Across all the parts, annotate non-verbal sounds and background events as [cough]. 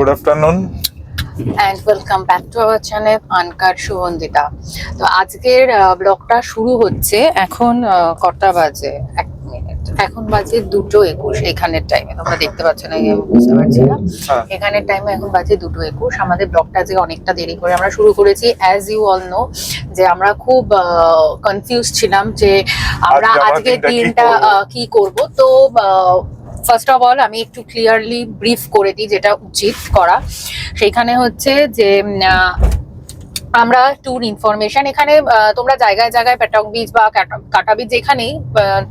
Good afternoon and welcome back to our channel anchor Sugandhita তো আজকের ব্লগটা শুরু হচ্ছে এখন কটা বাজে? এক মিনিট এখন বাজে দুটো একুশ এখানের টাইমে তোমরা দেখতে পাচ্ছ না বুঝতে পারছি না। হ্যাঁ। এখানের টাইমে এখন বাজে দুটো একুশ। আমাদের ব্লগটা আজকে অনেকটা দেরি করে আমরা শুরু করেছি। অ্যাজ ইউ অল নো যে আমরা খুব কনফিউজ ছিলাম যে আমরা আজকে আজকের দিনটা কি করব? তো ফার্স্ট অফ অল আমি একটু ক্লিয়ারলি ব্রিফ করে দিই যেটা উচিত করা। সেখানে হচ্ছে যে আমরা ট্যুর ইনফরমেশন এখানে তোমরা জায়গায় জায়গায় প্যাটক বিচ বা কাটা- বিচ যেখানেই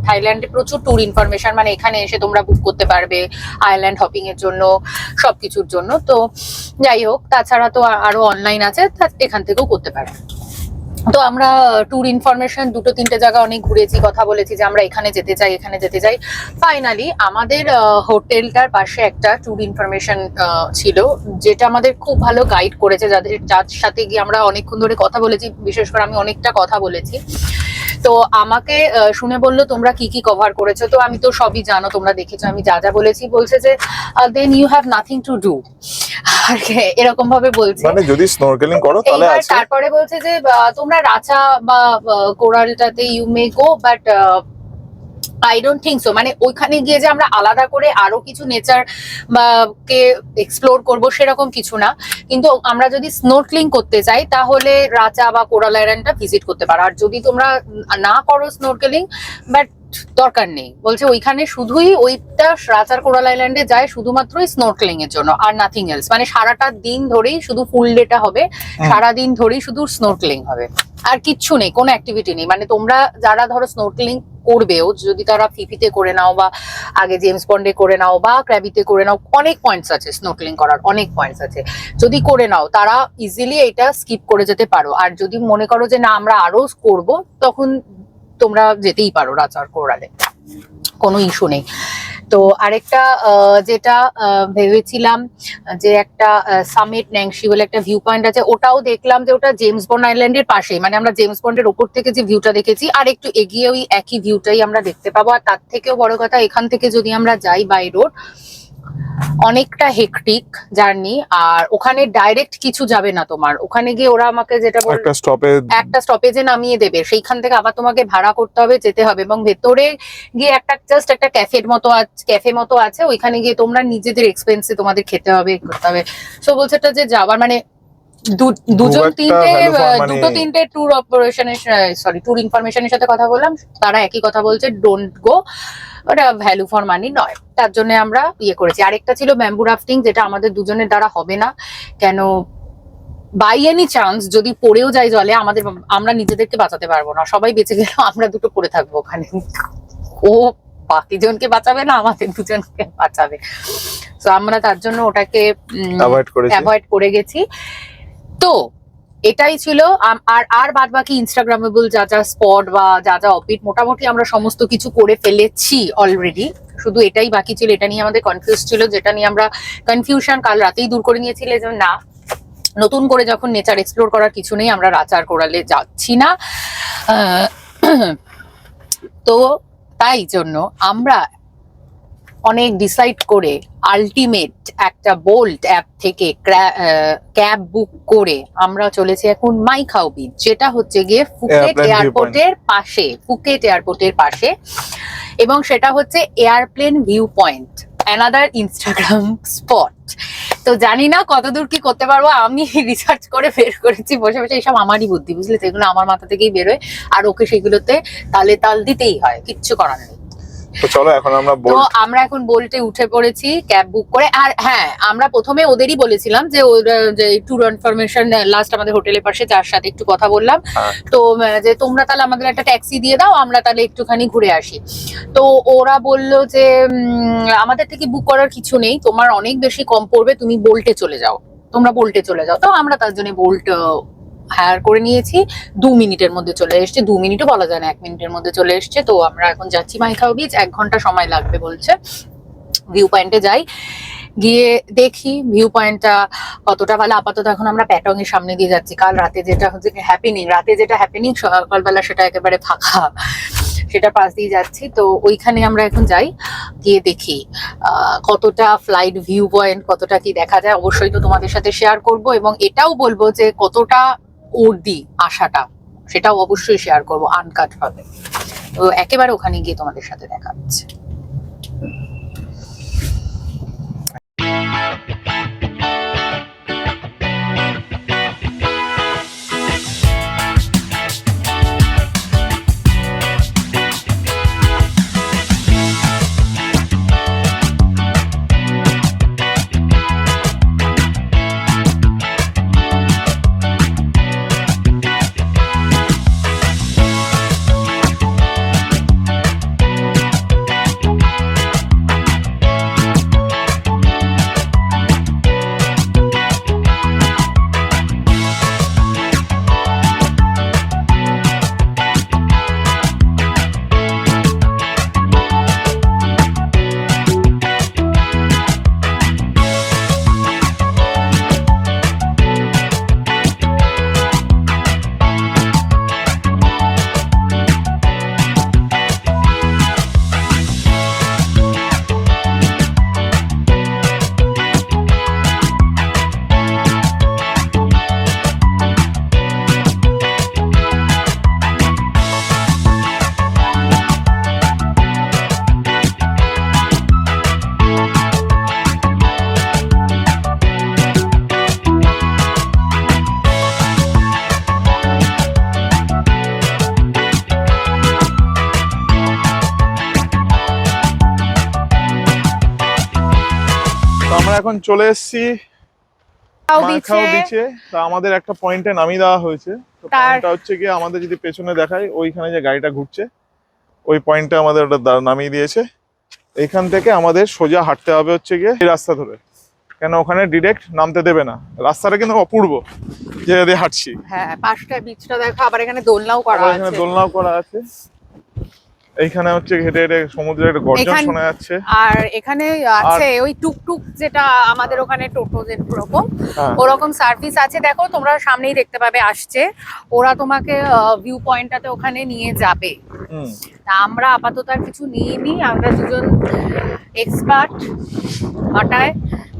থাইল্যান্ডে প্রচুর ট্যুর ইনফরমেশন মানে এখানে এসে তোমরা বুক করতে পারবে আইল্যান্ড হপিং এর জন্য, সবকিছুর জন্য। তো যাই হোক, তাছাড়া তো আরও অনলাইন আছে এখান থেকেও করতে পারবে তো আমরা ট্যুর ইনফরমেশন দুটো, তিনটে জায়গা অনেক ঘুরেছি, কথা বলেছি যে আমরা এখানে যেতে চাই, এখানে যেতে চাই। ফাইনালি আমাদের হোটেলটার পাশে একটা ট্যুর ইনফরমেশন ছিল, যেটা আমাদের খুব ভালো গাইড করেছে, যাদের, যার সাথে গিয়ে আমরা অনেকক্ষণ ধরে কথা বলেছি, বিশেষ করে আমি অনেকটা কথা বলেছি। তো আমাকে শুনে বলল, তোমরা কি কি কভার করেছ? তো আমি তো সবই জানো, তোমরা দেখেছ, আমি যা যা বলেছি, বলছে যে then you have nothing to do আর এরকম ভাবে বলছে। মানে যদি স্নোরকেলিং করো তাহলে আজকে তারপরে বলছে যে তোমরা রাচা বা কোরালটাতে you may go but I don't think so মানে ওইখানে গিয়ে যে আমরা আলাদা করে আরও কিছু নেচার বা কে এক্সপ্লোর করব সেরকম কিছু না। কিন্তু আমরা যদি স্নোর্কলিং করতে চাই তাহলে রাচা বা কোরাল আইল্যান্ডটা ভিজিট করতে পারো। আর যদি তোমরা না করো স্নোর্কেলিং বাট দরকার নেই। বলছে ওইখানে শুধুই ওইটা রাচার কোরাল আইল্যান্ডে যায় শুধুমাত্রই স্নোর্কলিং এর জন্য আর নাথিং এলস মানে সারাটা দিন ধরেই শুধু ফুল ডেটা হবে সারা দিন ধরেই শুধু স্নোর্কলিং হবে। আর কিচ্ছু নেই কোনো অ্যাক্টিভিটি নেই। মানে তোমরা যারা ধরো স্নোর্কলিং করবেও যদি তারা ফিফিতে করে নাও বা আগে জেমস বন্ডে করে নাও বা ক্র্যাবিতে করে নাও অনেক পয়েন্টস আছে স্নোর্কলিং করার অনেক পয়েন্টস আছে। যদি করে নাও তারা ইজিলি এটা স্কিপ করে যেতে পারো। আর যদি মনে করো যে না আমরা আরও করব তখন তোমরা যেতেই পারো রাচার কোরালে কোনো ইস্যু নেই। তো আরেকটা যেটা ভেবেছিলাম যে একটা সামিট ন্যাংশি বলে একটা ভিউ পয়েন্ট আছে, ওটাও দেখলাম যে ওটা জেমস বন্ড আইল্যান্ডের পাশেই। মানে আমরা জেমস বন্ডের ওপর থেকে যে ভিউটা দেখেছি, আর একটু এগিয়ে ওই একই ভিউটাই আমরা দেখতে পাবো। আর তার থেকেও বড় কথা, এখান থেকে যদি আমরা যাই বাই রোড অনেকটা হেকটিক জার্নি আর ওখানে ডাইরেক্ট কিছু যাবে না তোমার। ওখানে গিয়ে ওরা আমাকে যেটা একটা স্টপে একটা স্টপেজে নামিয়ে দেবে। সেইখান থেকে আবার তোমাকে ভাড়া করতে হবে যেতে হবে এবং ভেতরে গিয়ে একটা জাস্ট একটা ক্যাফের মতো আছে ক্যাফে মতো আছে ওইখানে গিয়ে তোমরা নিজেদের এক্সপেন্সে তোমাদের খেতে হবে করতে হবে। সো বলছে এটা যে যাওয়ার মানে দুজন তিনটে money দুটো তিনটে ট্যুর অপারেশনের সরি ট্যুর ইনফরমেশনের সাথে কথা বললাম তারা একই কথা বলছে ডোন্ট গো ওটা ভ্যালু ফর মানি নয়। তার জন্য আমরা ইয়ে করেছি। আরেকটা ছিল ব্যাম্বু রাফটিং যেটা আমাদের দুজনের দ্বারা হবে না। কেন? বাই এনি চান্স যদি পড়েও যায় জলে আমাদের আমরা নিজেদেরকে বাঁচাতে পারব না। সবাই বেঁচে গেলেও আমরা দুটো পড়ে থাকব ওখানে। ও বাকি জনকে বাঁচাবে না আমাদের দুজনকে বাঁচাবে। তো আমরা তার জন্য ওটাকে অ্যাভয়েড করে গেছি। তো এটাই ছিল আর আর বাদ বাকি ইনস্টাগ্রামেবল যা যা স্পট বা যা যা অপিট মোটামুটি আমরা সমস্ত কিছু করে ফেলেছি অলরেডি শুধু এটাই বাকি ছিল, এটা নিয়ে আমাদের কনফিউজ ছিল, যেটা নিয়ে আমরা কনফিউশন কাল রাতেই দূর করে নিয়েছিলে যে না, নতুন করে যখন নেচার এক্সপ্লোর করার কিছু নেই, আমরা রাচার করালে যাচ্ছি না। [clears throat] তো তাই জন্য আমরা অনেক ডিসাইড করে আলটিমেট একটা বোল্ট অ্যাপ থেকে ক্যাব বুক করে আমরা চলেছি এখন মাইখাও বিচ যেটা হচ্ছে গিয়ে ফুকেট এয়ারপোর্টের পাশে ফুকেট এয়ারপোর্টের পাশে এবং সেটা হচ্ছে airplane view point another Instagram spot তো জানি না কতদূর কি করতে পারব আমি রিসার্চ করে বের করেছি বসে বসে এইসব আমারই বুদ্ধি বুঝলে তো? এগুলো আমার মাথা থেকেই বেরোয় আর ওকে সেগুলোতে তালে তাল দিতেই হয় কিচ্ছু করার নেই। তো চলো এখন আমরা তো বল আমরা এখন বোল্টে উঠে পড়েছি ক্যাব বুক করে। আর হ্যাঁ আমরা প্রথমে ওদেরই বলেছিলাম যে যে ট্যুর ইনফরমেশন লাস্ট আমাদের হোটেলের পাশে যার সাথে একটু কথা বললাম। হ্যাঁ। তো যে তোমরা তাহলে আমাদের একটা ট্যাক্সি দিয়ে দাও আমরা তাহলে একটুখানি ঘুরে আসি। তো ওরা বলল যে উম, আমাদের থেকে বুক করার কিছু নেই তোমার অনেক বেশি কম পড়বে তুমি বোল্টে চলে যাও। তোমরা বোল্টে চলে যাও। তো আমরা তার জন্য বোল্ট হায়ার করে নিয়েছি। দু মিনিটের মধ্যে চলে এসছে। দু মিনিটও বলা যায় না, এক মিনিটের মধ্যে চলে এসছে। তো আমরা এখন যাচ্ছি মাইখাও বিচ এক ঘণ্টা সময় লাগবে বলছে। ভিউ পয়েন্টে যাই। গিয়ে দেখি ভিউ পয়েন্টটা কতটা ভালো। আপাতত এখন আমরা প্যাটং এর সামনে দিয়ে যাচ্ছি। কাল রাতে যেটা হচ্ছে হ্যাপেনিং রাতে যেটা হ্যাপেনিং সকালবেলা সেটা একেবারে ফাঁকা। সেটা পাশ দিয়ে যাচ্ছি। তো ওইখানে আমরা এখন যাই। গিয়ে দেখি কতটা ফ্লাইট ভিউ পয়েন্ট কতটা কি দেখা যায়। অবশ্যই তো তোমাদের সাথে শেয়ার করব এবং এটাও বলব যে কতটা উর্দি আশাটা, সেটাও অবশ্যই শেয়ার করব আনকাট হবে। তো একেবারে ওখানে গিয়ে তোমাদের সাথে দেখা হচ্ছে। এখন চলে এসেছি মাখাও বিচে তা আমাদের একটা পয়েন্টে নামিয়ে দেওয়া হয়েছে। তো পয়েন্টটা হচ্ছে কি আমাদের যদি পেছনে দেখায় ওইখানে যে গাড়িটা ঘুরছে ওই পয়েন্টে আমাদের ওটা নামিয়ে দিয়েছে। এইখান থেকে আমাদের সোজা হাঁটতে হবে হচ্ছে গিয়ে এই রাস্তা ধরে। কেন ওখানে ডিরেক্ট নামতে দেবে না। রাস্তাটা কিন্তু অপূর্ব যে হাঁটছি। হ্যাঁ পাঁচটা বিচটা দেখো আবার এখানে দোলনাও করা এখানে আছে। দোলনাও করা আছে। এইখানে হচ্ছে হেঁটে হেঁটে সমুদ্রের গর্জন শোনা যাচ্ছে। আর এখানে আছে ওই টুকটুক যেটা আমাদের ওখানে টোটো যেরকম হ্যাঁ। ওরকম সার্ভিস আছে। দেখো তোমরা সামনেই দেখতে পাবে আসছে। ওরা তোমাকে ভিউ পয়েন্টটাতে ওখানে নিয়ে যাবে। তা আমরা আপাতত আর কিছু নিইনি। আমরা দুজন এক্সপার্ট হাঁটায়।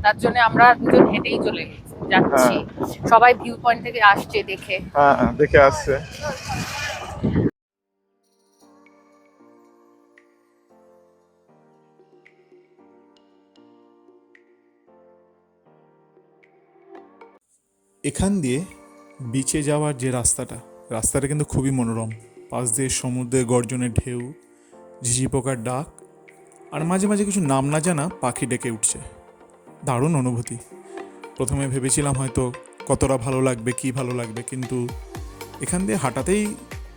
তার জন্য আমরা দুজন হেঁটেই চলে যাচ্ছি। সবাই ভিউ পয়েন্ট থেকে আসছে দেখে। হ্যাঁ হ্যাঁ, দেখে আসছে। এখান দিয়ে বিচে যাওয়ার যে রাস্তাটা রাস্তাটা কিন্তু খুবই মনোরম। পাশ দিয়ে সমুদ্রের গর্জনের ঢেউ, ঝিঝি পোকার ডাক, আর মাঝে মাঝে কিছু নাম না জানা পাখি ডেকে উঠছে। দারুণ অনুভূতি। প্রথমে ভেবেছিলাম হয়তো কতটা ভালো লাগবে, কি ভালো লাগবে, কিন্তু এখান দিয়ে হাঁটাতেই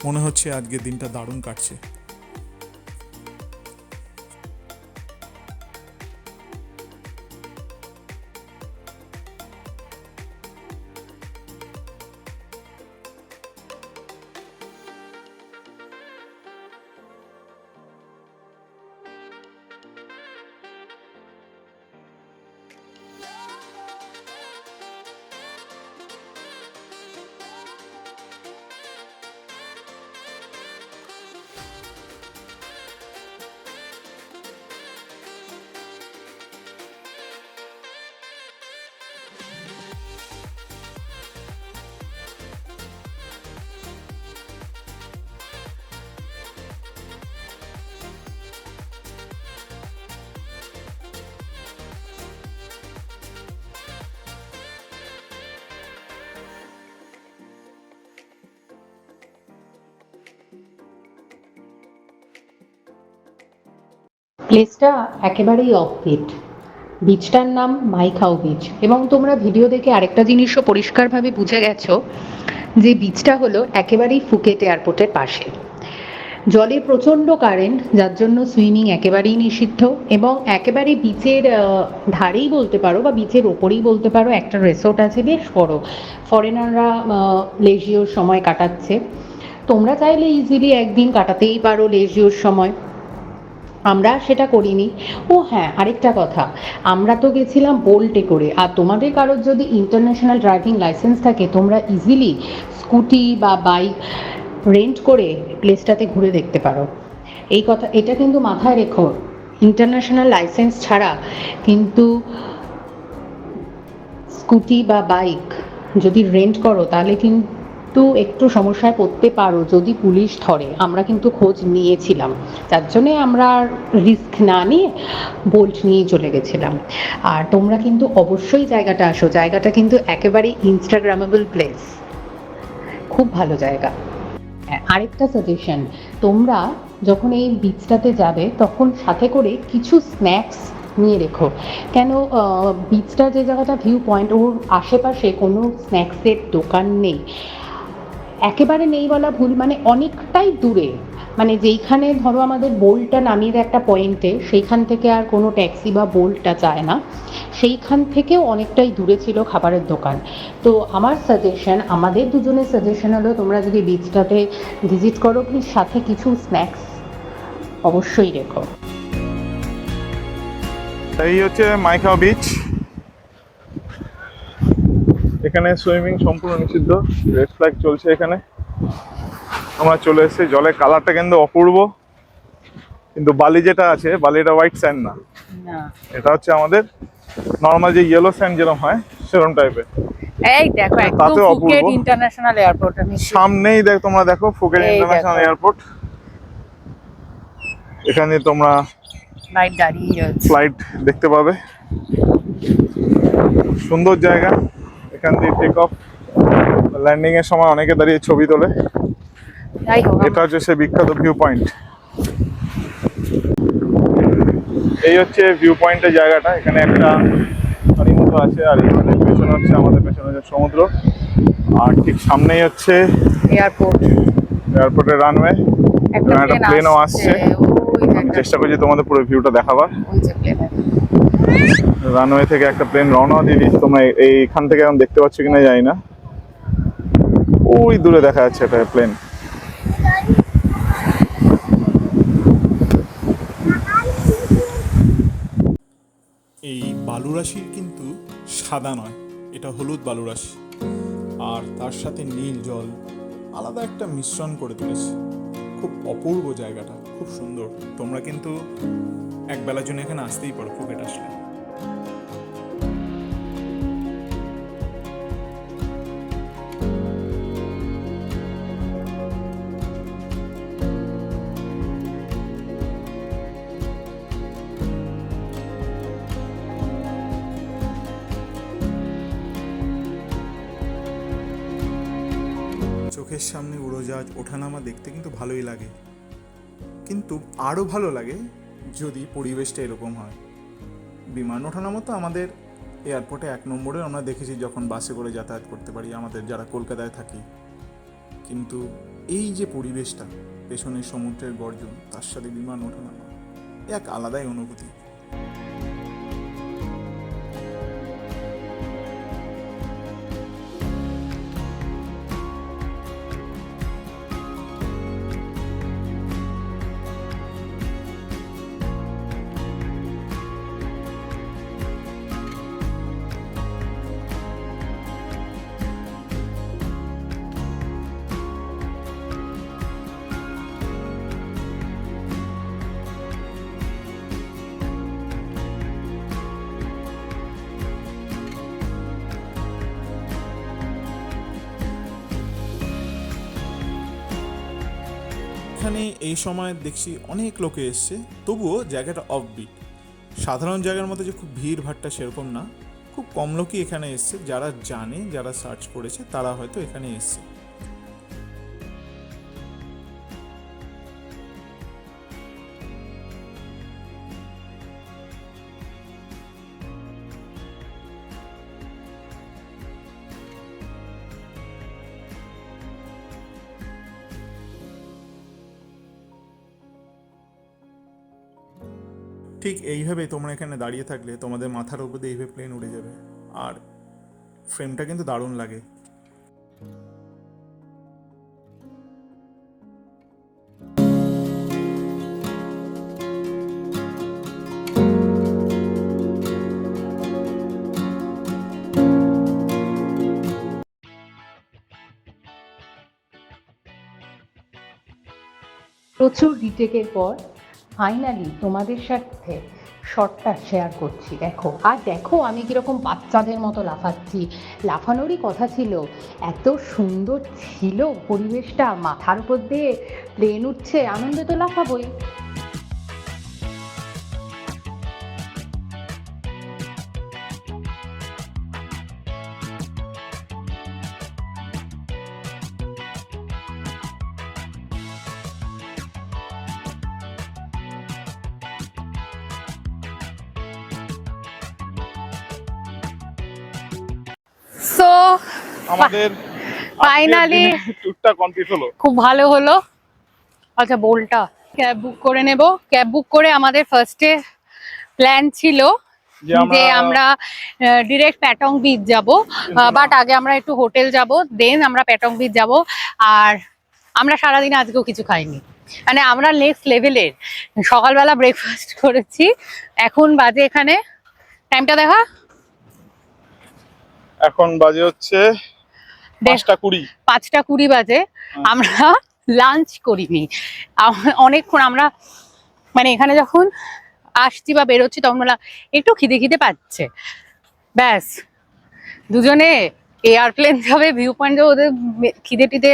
মনে হচ্ছে আজকের দিনটা দারুণ কাটছে। প্লেসটা একেবারেই অফবিট বিচটার নাম মাইখাও বিচ এবং তোমরা ভিডিও দেখে আরেকটা জিনিসও পরিষ্কারভাবে বুঝে গেছো, যে বিচটা হলো একেবারেই ফুকেট এয়ারপোর্টের পাশে। জলে প্রচণ্ড কারেন্ট যার জন্য সুইমিং একেবারেই নিষিদ্ধ এবং একেবারে বিচের ধারেই বলতে পারো বা বিচের ওপরেই বলতে পারো, একটা রিসোর্ট আছে বেশ বড়। ফরেনাররা লেজিওর সময় কাটাচ্ছে। তোমরা চাইলে ইজিলি একদিন কাটাতেই পারো লেজিওর সময়। আমরা সেটা করিনি। ও হ্যাঁ আরেকটা কথা। আমরা তো গেছিলাম বোল্টে করে। আর তোমাদের কারোর যদি ইন্টারন্যাশনাল ড্রাইভিং লাইসেন্স থাকে, তোমরা ইজিলি স্কুটি বা বাইক রেন্ট করে প্লেসটাতে ঘুরে দেখতে পারো। এই কথা, এটা কিন্তু মাথায় রেখো। ইন্টারন্যাশনাল লাইসেন্স ছাড়া কিন্তু স্কুটি বা বাইক যদি রেন্ট করো, তাহলে কিন্তু একটু সমস্যায় পড়তে পারো যদি পুলিশ ধরে। আমরা কিন্তু খোঁজ নিয়েছিলাম। তার জন্যে আমরা রিস্ক না নিয়ে বোল্ট নিয়ে চলে গেছিলাম। আর তোমরা কিন্তু অবশ্যই জায়গাটা আসো। জায়গাটা কিন্তু একেবারে ইনস্টাগ্রামেবল প্লেস। খুব ভালো জায়গা। হ্যাঁ, আরেকটা সাজেশন তোমরা যখন এই বিচটাতে যাবে তখন সাথে করে কিছু স্ন্যাক্স নিয়ে রেখো। কেন বিচটা যে জায়গাটা ভিউ পয়েন্ট ওর আশেপাশে কোনো স্ন্যাক্সের দোকান নেই। একেবারে নেই বলা ভুল মানে অনেকটাই দূরে। মানে যেইখানে ধরো আমাদের বোল্টটা নামিয়ে দেয় একটা পয়েন্টে, সেইখান থেকে আর কোনো ট্যাক্সি বা বোল্টটা যায় না। সেইখান থেকেও অনেকটাই দূরে ছিল খাবারের দোকান। তো আমার সাজেশন আমাদের দুজনের সাজেশন হলো তোমরা যদি বিচটাতে ভিজিট করো প্লিজ সাথে কিছু স্ন্যাক্স অবশ্যই রেখো। এই হচ্ছে মাইখাও বিচ এখানে সুইমিং সম্পূর্ণ নিষিদ্ধ রেড ফ্ল্যাগ চলছে এখানে। আমরা চলে এসেছি জলের কালারটা কিন্তু অপূর্ব কিন্তু বালি যেটা আছে বালিটা হোয়াইট স্যান্ড না। এটা হচ্ছে আমাদের নর্মাল যে ইয়েলো স্যান্ড যেরকম হয় সেরকম টাইপের এই দেখো একদম অপূর্ব। ইন্টারন্যাশনাল এয়ারপোর্ট সামনেই দেখ তোমরা দেখো ফুকেট ইন্টারন্যাশনাল এয়ারপোর্ট এখানে তোমরা দাঁড়িয়ে ফ্লাইট দেখতে পাবে। সুন্দর জায়গা। এখান দিয়ে টেক অফ ল্যান্ডিং এর সময় অনেকে দাঁড়িয়ে ছবি তোলে। এটা হচ্ছে সে বিখ্যাত ভিউ পয়েন্ট এই হচ্ছে ভিউ পয়েন্টের জায়গাটা। এখানে একটা পানির মতো আছে আর এখানে পেছনে হচ্ছে আমাদের পেছনে হচ্ছে সমুদ্র। আর ঠিক সামনেই হচ্ছে এয়ারপোর্ট এয়ারপোর্টের রানওয়ে একটা একটা প্লেনও আসছে। আমি চেষ্টা করছি তোমাদের পুরো ভিউটা দেখাবার। রানওয়ে থেকে একটা প্লেন রওনা দিয়ে দিয়েছি। তোমরা এই- এইখান থেকে এখন দেখতে পাচ্ছ কিনা জানি না। ওই দূরে দেখা যাচ্ছে একটা প্লেন এই বালুরাশির কিন্তু সাদা নয়, এটা হলুদ বালুরাশি আর তার সাথে নীল জল আলাদা একটা মিশ্রণ করে তুলেছে। খুব অপূর্ব জায়গাটা, খুব সুন্দর। তোমরা কিন্তু এক বেলার জন্য এখানে আসতেই পারো ফুকেট আসলে। ওঠানামা দেখতে কিন্তু ভালোই লাগে। কিন্তু আরও ভালো লাগে যদি পরিবেশটা এরকম হয়। বিমান ওঠানামা তো আমাদের এয়ারপোর্টে এক নম্বরে আমরা দেখেছি যখন বাসে করে যাতায়াত করতে পারি, আমাদের যারা কলকাতায় থাকি। কিন্তু এই যে পরিবেশটা পেছনে সমুদ্রের গর্জন, তার সাথে বিমান ওঠানামা, এক আলাদাই অনুভূতি। এখানে এই সময় দেখছি অনেক লোকে এসছে, তবুও জায়গাটা অফবিট সাধারণ জায়গার মতো যে খুব ভিড় ভাট্টা সেরকম না। খুব কম লোকই এখানে এসছে, যারা জানে, যারা সার্চ করেছে, তারা হয়তো এখানে এসছে। ঠিক এইভাবে তোমরা এখানে দাঁড়িয়ে থাকলে তোমাদের মাথার উপর দিয়ে এইভাবে প্লেন উড়ে যাবে। আর ফ্রেমটা কিন্তু দারুণ লাগে। প্রচুর ডিটেকের পর ফাইনালি তোমাদের সাথে শটটা শেয়ার করছি। দেখো, আর দেখো, আমি কীরকম বাচ্চাদের মতো লাফাচ্ছি। লাফানোরই কথা ছিল, এত সুন্দর ছিল পরিবেশটা, মাথার উপর দিয়ে প্লেন উঠছে, আনন্দে তো লাফাবই। আমাদের Finally- ট্যুরটা কমপ্লিট হলো। খুব ভালো হলো। আচ্ছা বোলটা ক্যাব বুক করে নেব। ক্যাব বুক করে আমাদের ফার্স্টে প্ল্যান ছিল যে আমরা ডিরেক্ট প্যাটং বিচ যাব। বাট আগে আমরা একটু হোটেল যাব। দেন আমরা প্যাটং বিচ যাব। আর আমরা সারাদিন আজকেও কিছু খাইনি। মানে আমরা নেক্সট লেভেলের সকালবেলা ব্রেকফাস্ট [laughs] করেছি। এখন বাজে এখানে। টাইমটা দেখা? এখন বাজে হচ্ছে পাঁচটা কুড়ি। পাঁচটা কুড়ি বাজে আমরা লাঞ্চ করিনি। অনেকক্ষণ আমরা মানে এখানে যখন আসছি বা বেরোচ্ছি তখন বললাম একটু খিদে খিদে পাচ্ছে। ব্যাস দুজনে এয়ারপ্লেন যাবে ভিউ পয়েন্ট যাবে ওদের খিদে টিদে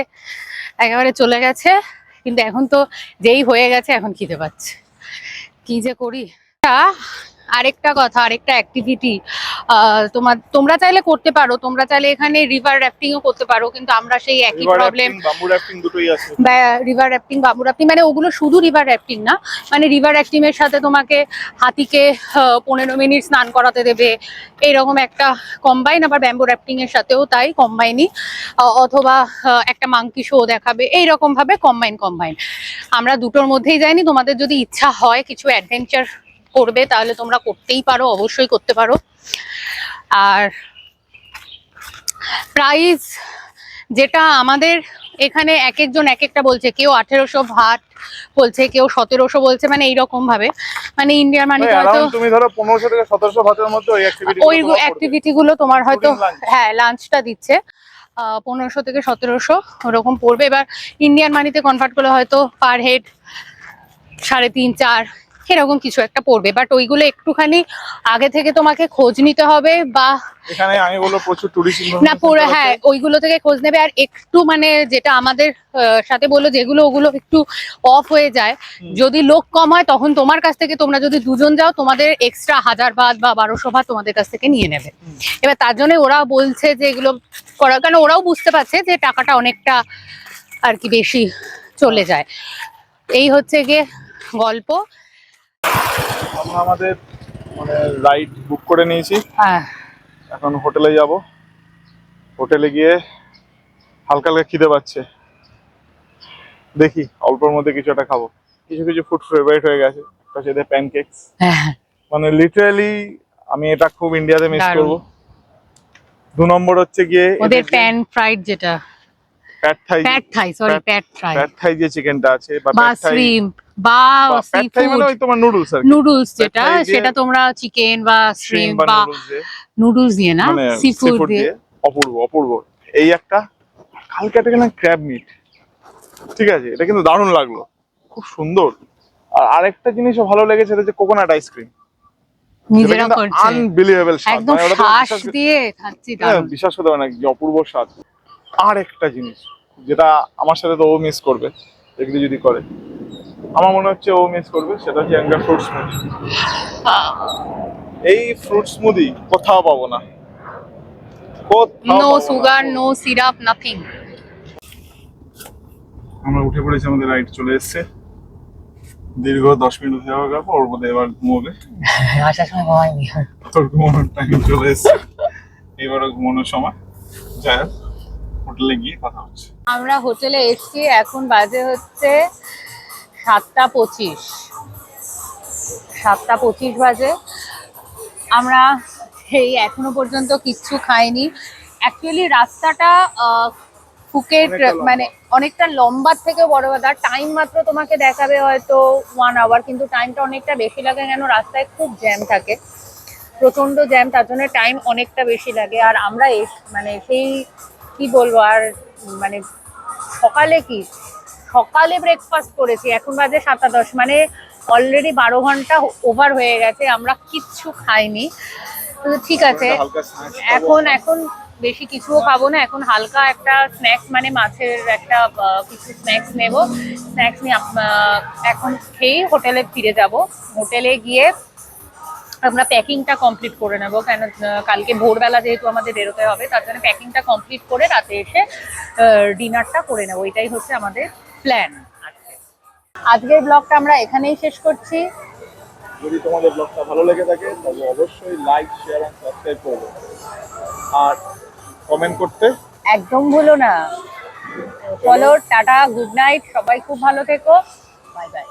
একেবারে চলে গেছে। কিন্তু এখন তো যেই হয়ে গেছে এখন খিদে পাচ্ছে। কি যে করি? তা, আরেকটা কথা আরেকটা অ্যাক্টিভিটি তোমার তোমরা চাইলে করতে পারো তোমরা চাইলে এখানে রিভার র্যাফটিংও করতে পারো কিন্তু আমরা সেই একই প্রবলেম বাম্বু রাফটিং দুটোই আছে। রিভার র্যাফটিং বাবু রাফটিং মানে ওগুলো শুধু রিভার র্যাফটিং না মানে রিভার র্যাফটিং এর সাথে তোমাকে হাতিকে পনেরো মিনিট স্নান করাতে দেবে এইরকম একটা কম্বাইন আবার ব্যাম্বু র্যাফটিং এর সাথেও তাই কম্বাইনই অথবা একটা মাংকি শো দেখাবে এইরকম ভাবে কম্বাইন কম্বাইন আমরা দুটোর মধ্যেই যাইনি তোমাদের যদি ইচ্ছা হয় কিছু অ্যাডভেঞ্চার করবে তাহলে তোমরা করতেই পারো অবশ্যই করতে পারো। আর প্রাইস যেটা আমাদের এখানে এক একজন এক একটা বলছে কেউ আঠেরোশো ভাট বলছে কেউ সতেরোশো বলছে মানে এইরকম ভাবে মানে ইন্ডিয়ার মানে হয়তো তুমি ধরো পনেরোশো থেকে সতেরোশো ভাতের মধ্যে ওই অ্যাক্টিভিটি গুলো তোমার হয়তো হ্যাঁ লাঞ্চটা দিচ্ছে। পনেরোশো থেকে সতেরোশো ওরকম পড়বে। এবার ইন্ডিয়ান মানিতে কনভার্ট করলে হয়তো পার হেড সাড়ে তিন চার এরকম কিছু একটা পড়বে। বাট ওইগুলো একটুখানি আগে থেকে তোমাকে খোঁজ নিতে হবে বা এখানে আমি বলব প্রচুর টুরিস্ট না পুরো হ্যাঁ ওইগুলো থেকে খোঁজ নেবে। আর একটু মানে যেটা আমাদের সাথে বলল যেগুলো ওগুলো একটু অফ হয়ে যায়। যদি লোক কম হয় তখন তোমার কাছ থেকে তোমরা যদি দুজন যাও তোমাদের এক্সট্রা হাজার ভাত বা বারোশো ভাত তোমাদের কাছ থেকে নিয়ে নেবে। এবার তার জন্য ওরা বলছে যে এগুলো করা কারণ ওরাও বুঝতে পারছে যে টাকাটা অনেকটা আর কি বেশি চলে যায়। এই হচ্ছে গিয়ে গল্প। আমাদের মানে রাইড বুক করে নিয়েছি। হ্যাঁ। এখন হোটেলে যাব। হোটেলে গিয়ে হালকা হালকা খিদে পাচ্ছে। দেখি অল্পর মধ্যে কিছু একটা খাব। কিছু কিছু ফুড ফেভারিট হয়ে গেছে। একটা হচ্ছে প্যানকেকস হ্যাঁ মানে লিটারালি আমি এটা খুব ইন্ডিয়াতে মিস। করব। দু নম্বর হচ্ছে গিয়ে ওদের প্যান ফ্রাইড যেটা। প্যাট থাই প্যাট থাই সরি প্যাট ফ্রাই প্যাট থাই যে চিকেনটা আছে বা প্যাট থাই বা মানে তোমার নুডলস নুডলস যেটা সেটা তোমরা চিকেন বা শ্রিম্প বা নুডলস দিয়ে। না? মানে সি ফুড দিয়ে। অপূর্ব অপূর্ব। এই একটা হালকা একটা কিনা ক্র্যাব মিট ঠিক আছে এটা কিন্তু দারুণ লাগল। খুব সুন্দর। আর আরেকটা জিনিসও ভালো লেগেছে সেটা হচ্ছে কোকোনাট আইসক্রিম নিজেরা করছে। আনবিলিভেবল স্বাদ। একদম মানে শ্বাস বিশ্বাস- দিয়ে খাচ্ছি হ্যাঁ, বিশ্বাস করতে পারে না কি অপূর্ব স্বাদ। আর একটা জিনিস যেটা আমার সাথে তো ও মিস করবে এগুলি যদি করে। আমার মনে হচ্ছে ও মিস করবে সেটা হচ্ছে একটা ফ্রুট স্মুদি এই ফ্রুট স্মুদি কোথাও পাবো না। No. Sugar no syrup nothing আমরা উঠে পড়েছি আমাদের রাইড চলে এসেছে। দীর্ঘ দশ মিনিট হয়ে গেল ওর মধ্যে এবার ঘুমোবে। আসার সময় ঘুমাইনি তোর ঘুমানোর টাইম চলে এসেছে। এবারও ঘুমানোর সময়। যাই হোক হোটেলে গিয়ে কথা হচ্ছে। আমরা হোটেলে এসেছি এখন বাজে হচ্ছে সাতটা পঁচিশ। সাতটা পঁচিশ বাজে। আমরা এই এখনও পর্যন্ত কিচ্ছু খাইনি। অ্যাকচুয়ালি রাস্তাটা ফুকেট মানে অনেকটা লম্বার থেকে বড় কথা টাইম মাত্র তোমাকে দেখাবে হয়তো ওয়ান আওয়ার কিন্তু টাইমটা অনেকটা বেশি লাগে কেন? রাস্তায় খুব জ্যাম থাকে। প্রচণ্ড জ্যাম তার জন্য টাইম অনেকটা বেশি লাগে। আর আমরা মানে সেই কি বলব আর মানে সকালে কি সকালে ব্রেকফাস্ট করেছি এখন বাজে সাতটা দশ মানে অলরেডি বারো ঘণ্টা ওভার হয়ে গেছে আমরা কিচ্ছু খাইনি। তো ঠিক আছে এখন এখন বেশি কিছুও খাব না এখন হালকা একটা স্ন্যাক্স মানে মাছের একটা কিছু স্ন্যাক্স নেব। স্ন্যাক্স নিয়ে এখন খেয়েই হোটেলে ফিরে যাব। হোটেলে গিয়ে আমরা প্যাকিংটা কমপ্লিট করে নেব কেন কালকে ভোরবেলা যেহেতু আমাদের বেরোতে হবে তার জন্য প্যাকিংটা কমপ্লিট করে রাতে এসে ডিনারটা করে নেব। এটাই হচ্ছে আমাদের প্ল্যান আজকে আজকের ব্লগটা আমরা এখানেই শেষ করছি। যদি তোমাদের ব্লগটা ভালো লেগে থাকে তবে অবশ্যই লাইক শেয়ার এন্ড সাবস্ক্রাইব করবে। আর কমেন্ট করতে? একদম ভুলো না। ফলো টাটা গুড নাইট সবাই খুব ভালো থেকো। Bye bye